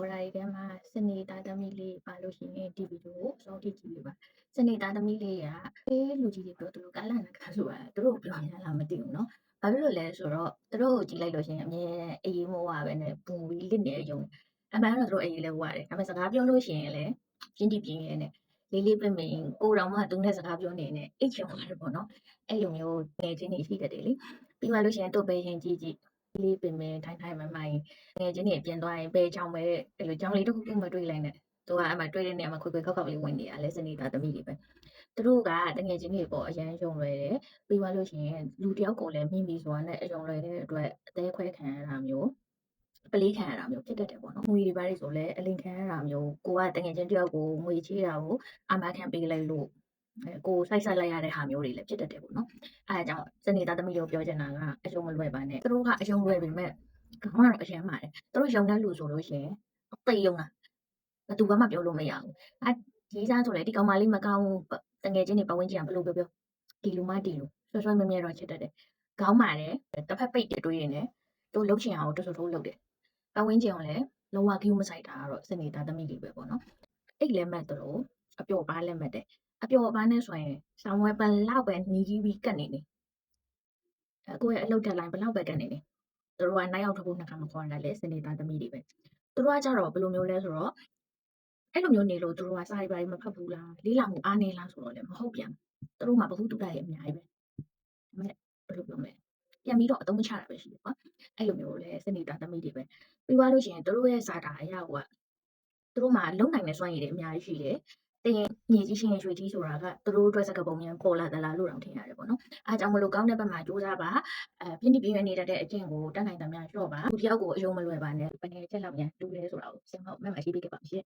ဘော်ဒါရီထဲမှာစနေသားသမီးလေးပါလို့ရှိရင်ဒီဗီဒီယိုကိုအဆုံးထိကြည့်ပေးပါစနေသားသမီးလေးကအေးလူကြီးတွေပြောသူတို့ကလန့်နကဆိုတာသူတို့ပြောရလားမသိဘူးเนาะဘာဖြစ်လို့လဲဆိုတော့သူတို့ကိုကြည့်လိုက်လို့ရှိရင်အမြဲအေးမိုးဝပဲနဲ့ပူပြီးလစ်နေရုံအမှန်တော့သူတို့အေးလဲဝရတယ်ဒါပေမဲ့စကားပြောလို့ရှိရင်လည်းပြင်းတိပြင်းရဲနဲ့လေးလေးပင်ပင်ကိုတော်မှသူနဲ့စကားပြောနေနေအိတ်ချင်သွားတယ်ပေါ့နော်အဲ့လိုမျိုးငယ်ချင်းတွေရှိတတ်တယ်လေပြီးသွားလို့ရှိရင်တို့ပဲရင်ကြည့်ကြည့် လေးပင်ပင်ထိုင်ထိုင်မှမှငယ်ချင်းတွေပြင်သွားရင်ဘယ်ချောင်းပဲအဲ့လိုချောင်းလေးတစ်ခုခုမှတွေ့လိုက်နဲ့သူကအဲ့မှာတွေ့တဲ့နေရာမှာခွေခွေခောက်ခောက်လေးဝင်နေတာလဲစနေတာသမီးတွေပဲသူတို့ကတငယ်ချင်းတွေပေါ့အရန်ယုံလွယ်တယ်ပြီးသွားလို့ရှိရင်လူတယောက်ကိုလည်းမိမိဆိုတာနဲ့အယုံလွယ်တဲ့အတွက်အသေးခွဲခံရတာမျိုးပလေးခံရတာမျိုးဖြစ်တတ်တယ်ပေါ့နော်ငွေတွေပါလေဆိုလဲအလင်ခံရတာမျိုးကိုကတငယ်ချင်းတယောက်ကိုငွေချေးတာကိုအမခံပေးလိုက်လို့အဲ ကိုစိုက်ဆက်လိုက်ရတဲ့ဟာမျိုးတွေလည်းဖြစ်တတ်တယ်ပေါ့နော်အဲဒါကြောင့်စနေတာသမီးတို့ပြောချင်တာကအယုံမလွယ်ပါနဲ့သူတို့ကအယုံလွယ်ပေမဲ့ခေါင်းကတော့အရန်ပါတယ်သူတို့ယုံတဲ့လူဆိုလို့ရှိရင်အသိယုံတာဘယ်သူမှပြောလို့မရဘူးအဲဒီစားဆိုလေဒီကောင်မလေးမကောင်းဘူးတငယ်ချင်းတွေပတ်ဝန်းကျင်ကဘယ်လိုပြောပြောဒီလူမဒီလူဆွဆွမြဲမြဲတော့ချစ်တတ်တယ်ခေါင်းမာတယ်တစ်ဖက်ပိတ်တွေးနေတယ်သူလှုပ်ချင်အောင်တွတ်ထိုးလုပ်တယ်ပတ်ဝန်းကျင်ကလည်းလုံးဝ view မဆိုင်တာကတော့စနေတာသမီးတွေပဲပေါ့နော်အိတ်လည်းမက်တော့အပျော်ပါလည်းမက်တယ် အပျော်ပါနဲ့ဆိုရင်ဆောင်းဝဲပန်လောက်ပဲညီကြီးပြီးကတ်နေနေအကိုရဲ့အလုပ်တက်လိုင်းဘလောက်ပဲကတ်နေနေသူတို့ကနိုင်အောင်ထုတ်ဖို့နှစ်ခါမခေါ်ရလဲစနေတာသမီးတွေပဲသူတို့ကကြတော့ဘယ်လိုမျိုးလဲဆိုတော့အဲ့လိုမျိုးနေလို့သူတို့ကစာရီပါရီမဖတ်ဘူးလားလေးလာမှုအားနေလားဆိုတော့လည်းမဟုတ်ပြန်သူတို့မှဘ ഹു တုတရဲ့အများကြီးပဲဒါပေမဲ့ဘယ်လိုပြောမလဲပြန်ပြီးတော့အသုံးမချတာပဲရှိတယ်ကွာအဲ့လိုမျိုးလဲစနေတာသမီးတွေပဲပြီးသွားလို့ရှိရင်သူတို့ရဲ့စာတာအရာကသူတို့မှလုံနိုင်တဲ့စွမ်းရည်တွေအများကြီးရှိတယ် တင်မြေကြီးရှင်ရွှေကြီးဆိုတာကသူတို့အတွက်စကပုံမြန်ပေါ်လာသလားလို့တောင်ထင်ရတယ်ပေါ့နော်အားကြောင့်မလို့ကောင်းတဲ့ဘက်မှာစူးစမ်းပါအဲပြင်းတိပြင်းရနေတတ်တဲ့အကျင့်ကိုတတ်နိုင်သမျှလျှော့ပါလူတယောက်ကိုအယုံမလွယ်ပါနဲ့ဘယ်နဲ့ချက်လောက်မြန်လူလဲဆိုတာကိုစင်မောက်မဲ့မှာရှိပေးခဲ့ပါမယ်ရှင်